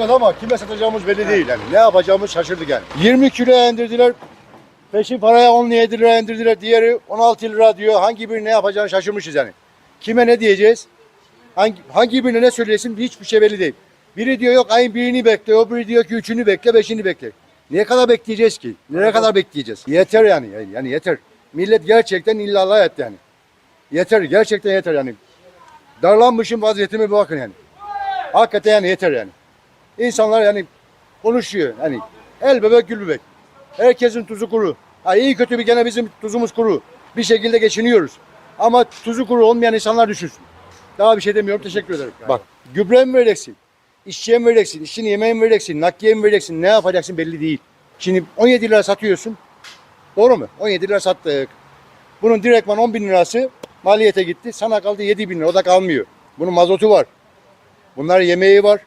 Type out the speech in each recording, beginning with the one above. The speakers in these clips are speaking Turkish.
Ama kime satacağımız belli değil yani. Ne yapacağımız şaşırdık yani. 20 kiloya indirdiler. Peşin paraya 10 lira indirdiler. Diğeri 16 lira diyor. Hangi birini ne yapacağını şaşırmışız yani. Kime ne diyeceğiz? Hangi, hangi birine ne söylesin hiçbir şey belli değil. Biri diyor yok ayın birini bekle, o biri diyor ki üçünü bekle, beşini bekle. Niye kadar bekleyeceğiz ki? Nereye kadar bekleyeceğiz? Yeter yani, yani yeter. Millet gerçekten illallah etti yani. Yeter, gerçekten yeter yani. Darlanmışım vaziyetime bakın yani. Hakikaten yani yeter yani. İnsanlar yani konuşuyor yani. El bebek gül bebek. Herkesin tuzu kuru. Ha iyi kötü bir gene bizim tuzumuz kuru. Bir şekilde geçiniyoruz. Ama tuzu kuru olmayan insanlar düşünsün. Daha bir şey demiyorum. Teşekkür ederim. Bak gübre mi vereceksin? İşçiye mi vereceksin? İşçinin yemeği mi vereceksin? Nakliye mi vereceksin? Ne yapacaksın belli değil. Şimdi 17 lira satıyorsun. Doğru mu? 17 lira sattık. Bunun direktman 10 bin lirası maliyete gitti. Sana kaldı 7 bin lira. O da kalmıyor. Bunun mazotu var. Bunların yemeği var.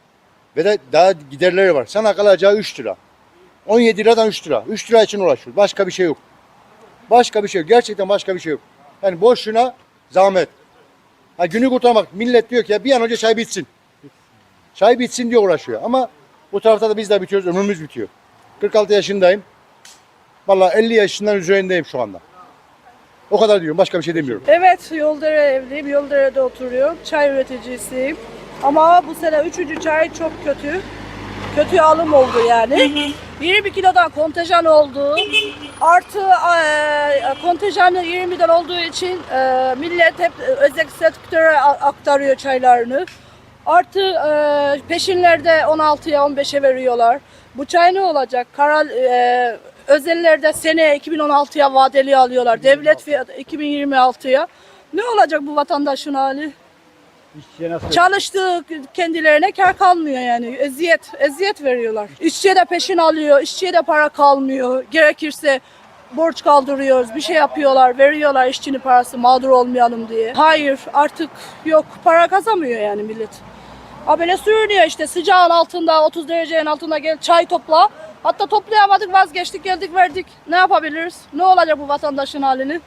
Ve de daha giderleri var. Sana kalacağı 3 lira. 17 liradan 3 lira. 3 lira için uğraşıyor. Başka bir şey yok. Başka bir şey yok. Gerçekten başka bir şey yok. Yani boşuna zahmet. Ha, günü kurtarmak. Millet diyor ki ya bir an önce çay bitsin. Çay bitsin diye uğraşıyor. Ama bu tarafta da biz de bitiyoruz. Ömrümüz bitiyor. 46 yaşındayım. Vallahi 50 yaşından üzerindeyim şu anda. O kadar diyorum. Başka bir şey demiyorum. Evet, Yoldere evliyim. Yoldere'de oturuyorum. Çay üreticisiyim. Ama bu sene üçüncü çay çok kötü. Kötü alım oldu yani. 20 kilodan kontenjan oldu. Artı e, kontenjanı 20'den olduğu için e, millet hep özel sektöre aktarıyor çaylarını. Artı e, peşinlerde 16'ya 15'e veriyorlar. Bu çay ne olacak? Karal e, özellerde seneye 2016'ya vadeli alıyorlar. Devlet fiyatı 2026'ya. Ne olacak bu vatandaşın hali? Çalıştığı kendilerine kar kalmıyor yani. Eziyet, eziyet veriyorlar. İşçiye de peşin alıyor, işçiye de para kalmıyor. Gerekirse borç kaldırıyoruz, bir şey yapıyorlar, veriyorlar işçinin parası mağdur olmayalım diye. Hayır, artık yok, para kazanmıyor yani millet. Ha böyle sürünüyor işte sıcağın altında, 30 derecenin altında gel çay topla. Hatta toplayamadık, vazgeçtik, geldik, verdik. Ne yapabiliriz? Ne olacak bu vatandaşın halini?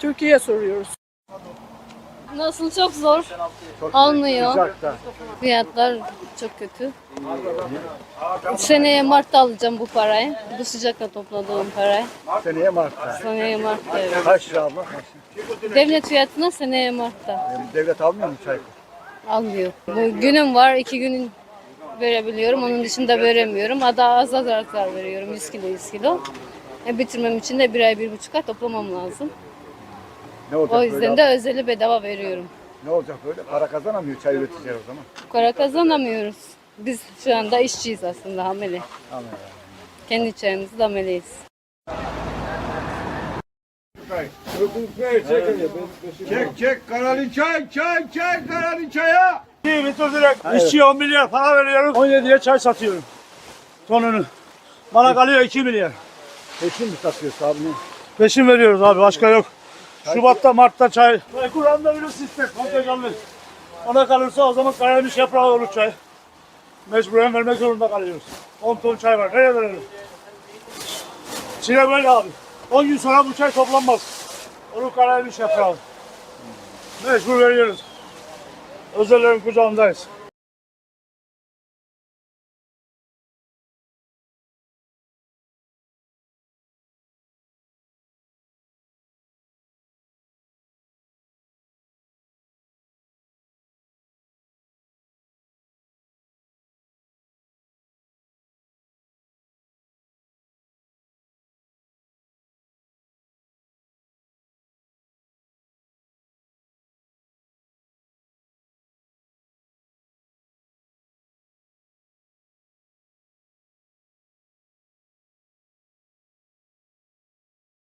Türkiye'ye soruyoruz. Nasıl çok zor. Almıyor. Fiyatlar çok kötü. Seneye Mart'ta alacağım bu parayı. Bu sıcakta topladığım parayı. Seneye Mart'ta. Seneye Mart'ta evet. Kaç lira abla? Devlet fiyatına seneye Mart'ta. Devlet almıyor mu çay? Almıyor. Bu günüm var. iki gün verebiliyorum. Onun dışında veremiyorum. Hatta az az azar veriyorum. 100 kilo 100 kilo. E, bitirmem için de bir ay bir buçuk ay toplamam lazım. Ne olacak O yüzden de özeli bedava veriyorum. Ne olacak böyle? Para kazanamıyor çay üreticiler o zaman. Para kazanamıyoruz. Biz şu anda işçiyiz aslında hamile. Kendi çayımızda ameleyiz. Çek çek karalin çay çay çay karalin çaya. İyi bitirdiler. İşçiye 10 milyar para veriyorum. 17'ye çay satıyorum. Sonunu. Bana kalıyor 2 milyar. Peşin mi satıyorsun abi? Peşin veriyoruz abi başka yok. Şubat'ta Mart'ta çay. Kur'an'da bir sistem. Kontenjanlı. Ona kalırsa o zaman karamış yaprağı olur çay. Mecburen vermek zorunda kalıyoruz. 10 ton çay var. Nereye verelim? Çile böyle abi. 10 gün sonra bu çay toplanmaz. Onun karamış yaprağı. Mecbur veriyoruz. Özellerin kucağındayız.